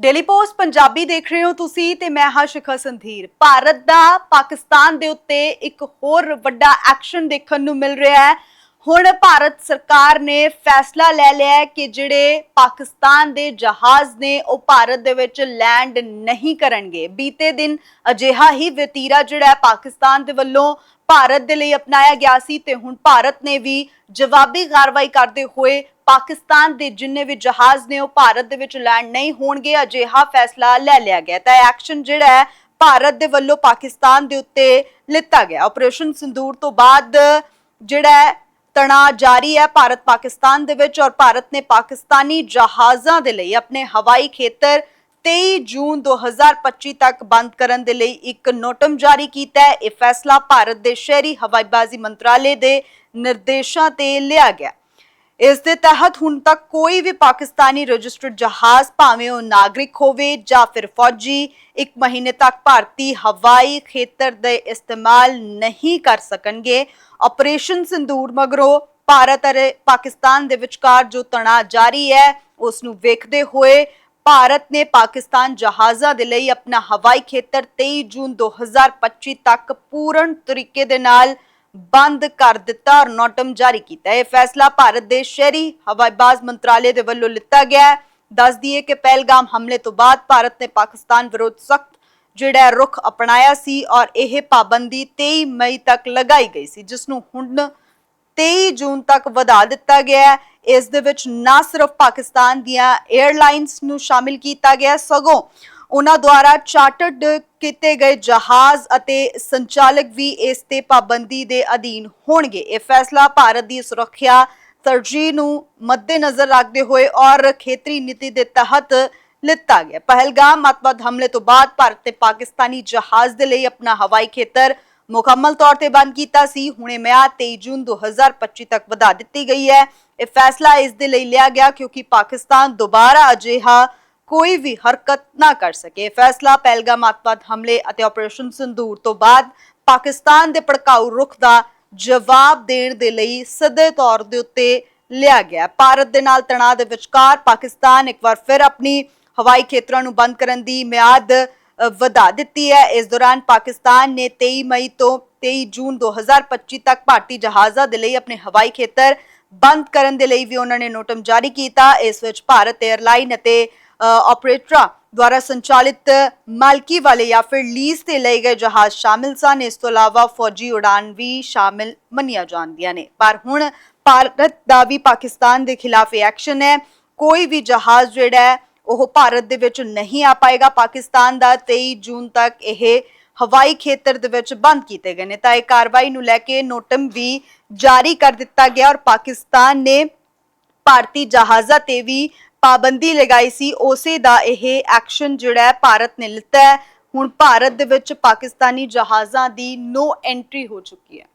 Daily post Punjabi ਦੇਖ ਰਹੇ ਹੋ ਤੁਸੀਂ ਤੇ ਮੈਂ ਹਾਂ ਸ਼ਿਖਾ ਸੰਧੀਰ। ਭਾਰਤ ਦਾ ਪਾਕਿਸਤਾਨ ਦੇ ਉੱਤੇ ਇੱਕ ਹੋਰ ਵੱਡਾ ਐਕਸ਼ਨ ਦੇਖਣ ਨੂੰ ਮਿਲ ਰਿਹਾ ਹੈ। ਹੁਣ ਭਾਰਤ ਸਰਕਾਰ ਨੇ ਫੈਸਲਾ ਲੈ ਲਿਆ ਕਿ ਜਿਹੜੇ ਪਾਕਿਸਤਾਨ ਦੇ ਜਹਾਜ਼ ਨੇ, ਉਹ ਭਾਰਤ ਦੇ ਵਿੱਚ ਲੈਂਡ ਨਹੀਂ ਕਰਨਗੇ। ਬੀਤੇ ਦਿਨ ਅਜਿਹਾ ਹੀ ਵਤੀਰਾ ਜਿਹੜਾ ਪਾਕਿਸਤਾਨ ਦੇ ਵੱਲੋਂ ਭਾਰਤ ਦੇ ਲਈ ਅਪਣਾਇਆ ਗਿਆ ਸੀ ਤੇ ਹੁਣ ਭਾਰਤ ਨੇ ਵੀ ਜਵਾਬੀ ਕਾਰਵਾਈ ਕਰਦੇ ਹੋਏ ਪਾਕਿਸਤਾਨ ਦੇ ਜਿੰਨੇ ਵੀ ਜਹਾਜ਼ ਨੇ, ਉਹ ਭਾਰਤ ਦੇ ਵਿੱਚ ਲੈਂਡ ਨਹੀਂ ਹੋਣਗੇ, ਅਜਿਹਾ ਫੈਸਲਾ ਲੈ ਲਿਆ ਗਿਆ ਤਾਂ ਐਕਸ਼ਨ ਜਿਹੜਾ ਹੈ ਭਾਰਤ ਦੇ ਵੱਲੋਂ ਪਾਕਿਸਤਾਨ ਦੇ ਉੱਤੇ ਲਿੱਤਾ ਗਿਆ। ਆਪਰੇਸ਼ਨ ਸਿੰਦੂਰ ਤੋਂ ਬਾਅਦ ਜਿਹੜਾ ਤਣਾਅ ਜਾਰੀ ਹੈ ਭਾਰਤ ਪਾਕਿਸਤਾਨ ਦੇ ਵਿੱਚ ਔਰ ਭਾਰਤ ਨੇ ਪਾਕਿਸਤਾਨੀ ਜਹਾਜ਼ਾਂ ਦੇ ਲਈ ਆਪਣੇ ਹਵਾਈ ਖੇਤਰ 23 ਜੂਨ 2025 ਤੱਕ ਬੰਦ ਕਰਨ ਦੇ ਲਈ ਇੱਕ ਨੋਟਮ ਜਾਰੀ ਕੀਤਾ ਹੈ। ਇਹ ਫੈਸਲਾ ਭਾਰਤ ਦੇ ਸ਼ਹਿਰੀ ਹਵਾਈਬਾਜ਼ੀ ਮੰਤਰਾਲੇ ਦੇ ਨਿਰਦੇਸ਼ਾਂ ਤੇ ਲਿਆ ਗਿਆ ਇਸ ਦੇ ਤਹਿਤ ਹੁਣ ਤੱਕ ਕੋਈ ਵੀ ਪਾਕਿਸਤਾਨੀ ਰਜਿਸਟਰਡ ਜਹਾਜ਼ ਭਾਵੇਂ ਉਹ ਨਾਗਰਿਕ ਹੋਵੇ ਜਾਂ ਫਿਰ ਫੌਜੀ, ਇੱਕ ਮਹੀਨੇ ਤੱਕ ਭਾਰਤੀ ਹਵਾਈ ਖੇਤਰ ਦੇ ਇਸਤੇਮਾਲ ਨਹੀਂ ਕਰ ਸਕਣਗੇ। ਆਪਰੇਸ਼ਨ ਸਿੰਦੂਰ ਮਗਰੋਂ ਭਾਰਤ ਅਤੇ ਪਾਕਿਸਤਾਨ ਦੇ ਵਿਚਕਾਰ ਜੋ ਤਣਾਅ ਜਾਰੀ ਹੈ ਉਸ ਨੂੰ ਵੇਖਦੇ ਹੋਏ ਭਾਰਤ ਨੇ ਪਾਕਿਸਤਾਨ ਜਹਾਜ਼ਾਂ ਦੇ ਲਈ ਆਪਣਾ ਹਵਾਈ ਖੇਤਰ 23 ਜੂਨ 2025 ਤੱਕ ਪੂਰਨ ਤਰੀਕੇ ਦੇ ਨਾਲ ਬੰਦ ਕਰ ਦਿੱਤਾ ਔਰ ਨੋਟਮ ਜਾਰੀ ਕੀਤਾ। ਇਹ ਫੈਸਲਾ ਭਾਰਤ ਦੇ ਸ਼ਹਿਰੀ ਹਵਾਈਬਾਜ਼ ਮੰਤਰਾਲੇ ਦੇ ਵੱਲੋਂ ਲਿੱਤਾ ਗਿਆ ਹੈ। ਦੱਸ ਦਈਏ ਕਿ ਪਹਿਲਗਾਮ ਹਮਲੇ ਤੋਂ ਬਾਅਦ ਭਾਰਤ ਨੇ ਪਾਕਿਸਤਾਨ ਵਿਰੁੱਧ ਸਖਤ ਜਿਹੜਾ ਰੁਖ ਅਪਣਾਇਆ ਸੀ ਔਰ ਇਹ ਪਾਬੰਦੀ 23 ਮਈ ਤੱਕ ਲਗਾਈ ਗਈ ਸੀ, ਜਿਸ ਨੂੰ ਹੁਣ 23 ਜੂਨ ਤੱਕ ਵਧਾ ਦਿੱਤਾ ਗਿਆ ਹੈ। ਇਸ ਦੇ ਵਿੱਚ ਨਾ ਸਿਰਫ ਪਾਕਿਸਤਾਨ ਦੀਆਂ 에ਅਰਲਾਈਨਸ ਨੂੰ ਸ਼ਾਮਿਲ ਕੀਤਾ ਗਿਆ, ਸਗੋਂ ਉਹਨਾਂ ਦੁਆਰਾ ਚਾਰਟਰਡ ਕੀਤੇ ਗਏ ਜਹਾਜ਼ ਅਤੇ ਸੰਚਾਲਕ ਵੀ ਇਸ ਤੇ ਪਾਬੰਦੀ ਦੇ ਅਧੀਨ ਹੋਣਗੇ। ਇਹ ਫੈਸਲਾ ਭਾਰਤ ਦੀ ਸੁਰੱਖਿਆ ਤਰਜੀਹ ਨੂੰ ਮੱਦੇਨਜ਼ਰ ਰੱਖਦੇ ਹੋਏ ਔਰ ਖੇਤਰੀ ਨੀਤੀ ਦੇ ਤਹਿਤ ਲਿੱਤਾ ਗਿਆ। ਪਹਿਲਗਾਮ ਅੱਤਵਾਦ ਹਮਲੇ ਤੋਂ ਬਾਅਦ ਭਾਰਤ ਨੇ ਪਾਕਿਸਤਾਨੀ ਜਹਾਜ਼ ਦੇ ਲਈ ਆਪਣਾ ਹਵਾਈ ਖੇਤਰ ਮੁਕੰਮਲ ਤੌਰ ਤੇ ਬੰਦ ਕੀਤਾ ਸੀ। ਹੁਣੇ ਮਿਆਦ 23 ਜੂਨ 2025 ਤੱਕ ਵਧਾ ਦਿੱਤੀ ਗਈ ਹੈ। ਇਹ ਫੈਸਲਾ ਇਸ ਦੇ ਲਈ ਲਿਆ ਗਿਆ ਕਿਉਂਕਿ ਪਾਕਿਸਤਾਨ ਦੁਬਾਰਾ ਅਜਿਹਾ ਕੋਈ ਵੀ ਹਰਕਤ ਨਾ ਕਰ ਸਕੇ। ਫੈਸਲਾ, ਪਹਿਲਗਾਮ ਅੱਤਵਾਦ ਹਮਲੇ ਅਤੇ ਆਪਰੇਸ਼ਨ ਸਿੰਦੂਰ ਤੋਂ ਬਾਅਦ ਪਾਕਿਸਤਾਨ ਦੇ ਭੜਕਾਊ ਰੁਖ ਦਾ ਜਵਾਬ ਦੇਣ ਦੇ ਲਈ ਸਿੱਧੇ ਤੌਰ ਦੇ ਉੱਤੇ ਲਿਆ ਗਿਆ। ਭਾਰਤ ਦੇ ਨਾਲ ਤਣਾਅ ਦੇ ਵਿਚਕਾਰ ਪਾਕਿਸਤਾਨ ਇੱਕ ਵਾਰ ਫਿਰ ਆਪਣੀ ਹਵਾਈ ਖੇਤਰਾਂ ਨੂੰ ਬੰਦ ਕਰਨ ਦੀ ਮਿਆਦ ਵਧਾ ਦਿੱਤੀ ਹੈ। ਇਸ ਦੌਰਾਨ ਪਾਕਿਸਤਾਨ ਨੇ 23 ਮਈ ਤੋਂ 23 ਜੂਨ 2025 ਤੱਕ ਭਾਰਤੀ ਜਹਾਜ਼ਾਂ ਦੇ ਲਈ ਆਪਣੇ ਹਵਾਈ ਖੇਤਰ ਬੰਦ ਕਰਨ ਦੇ ਲਈ ਵੀ ਉਹਨਾਂ ਨੇ ਨੋਟਮ ਜਾਰੀ ਕੀਤਾ। ਇਸ ਵਿੱਚ ਭਾਰਤ 에ਅਰਲਾਈਨ ਅਤੇ ਆਪਰੇਟਰਾਂ ਦੁਆਰਾ ਸੰਚਾਲਿਤ ਮਾਲਕੀ ਵਾਲੇ ਜਾਂ ਫਿਰ ਲੀਜ਼ ਤੇ ਲਏ ਗਏ ਜਹਾਜ਼ ਸ਼ਾਮਿਲ ਸਨ। ਇਸ ਤੋਂ ਇਲਾਵਾ ਫੌਜੀ ਉਡਾਨ ਵੀ ਸ਼ਾਮਿਲ ਮੰਨੀਆਂ ਜਾਂਦੀਆਂ ਨੇ। ਪਰ ਹੁਣ ਭਾਰਤ ਦਾ ਵੀ ਪਾਕਿਸਤਾਨ ਦੇ ਖਿਲਾਫ ਐਕਸ਼ਨ ਹੈ। ਕੋਈ ਵੀ ਜਹਾਜ਼ ਜਿਹੜਾ ਉਹ ਭਾਰਤ ਦੇ ਵਿੱਚ ਨਹੀਂ ਆ ਪਾਏਗਾ। ਪਾਕਿਸਤਾਨ ਦਾ 23 ਜੂਨ ਤੱਕ ਇਹ ਹਵਾਈ ਖੇਤਰ ਦੇ ਵਿੱਚ ਬੰਦ ਕੀਤੇ ਗਏ ਨੇ। ਤਾਂ ਇਹ ਕਾਰਵਾਈ ਨੂੰ ਲੈ ਕੇ ਨੋਟਮ ਵੀ ਜਾਰੀ ਕਰ ਦਿੱਤਾ ਗਿਆ ਔਰ ਪਾਕਿਸਤਾਨ ਨੇ ਭਾਰਤੀ ਜਹਾਜ਼ਾਂ ਤੇ ਵੀ ਪਾਬੰਦੀ ਲਗਾਈ ਸੀ, ਉਸੇ ਦਾ ਇਹ ਐਕਸ਼ਨ ਜਿਹੜਾ ਭਾਰਤ ਨੇ ਲਿੱਤਾ ਹੈ। ਹੁਣ ਭਾਰਤ ਦੇ ਵਿੱਚ ਪਾਕਿਸਤਾਨੀ ਜਹਾਜ਼ਾਂ ਦੀ ਨੋ ਐਂਟਰੀ ਹੋ ਚੁੱਕੀ ਹੈ।